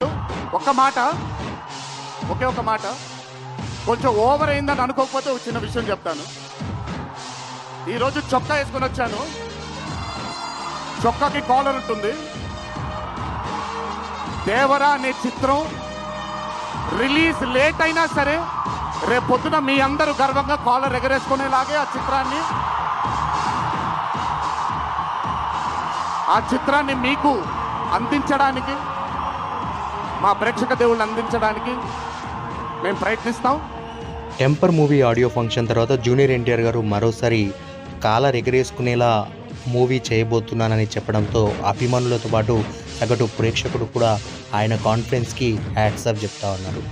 ఒక మాట ఒకే ఒక మాట. కొంచెం ఓవర్ అయిందని అనుకోకపోతే ఒక చిన్న విషయం చెప్తాను. ఈరోజు చొక్కా వేసుకొని వచ్చాను. చొక్కాకి కాలర్ ఉంటుంది. దేవరా అనే చిత్రం రిలీజ్ లేట్ అయినా సరే రేపు పొద్దున మీ అందరూ గర్వంగా కాలర్ ఎగరేసుకునేలాగే ఆ చిత్రాన్ని ఆ చిత్రాన్ని మీకు అందించడానికి మా ప్రేక్షక దేవుళ్ళు అందించడానికి మేము ప్రయత్నిస్తాం. టెంపర్ మూవీ ఆడియో ఫంక్షన్ తర్వాత జూనియర్ ఎన్టీఆర్ గారు మరోసారి కాలర్ ఎగరేసుకునేలా మూవీ చేయబోతున్నానని చెప్పడంతో అభిమానులతో పాటు సగటు ప్రేక్షకుడు కూడా ఆయన కాన్ఫిడెన్స్కి హ్యాట్సాప్ చెప్తా ఉన్నారు.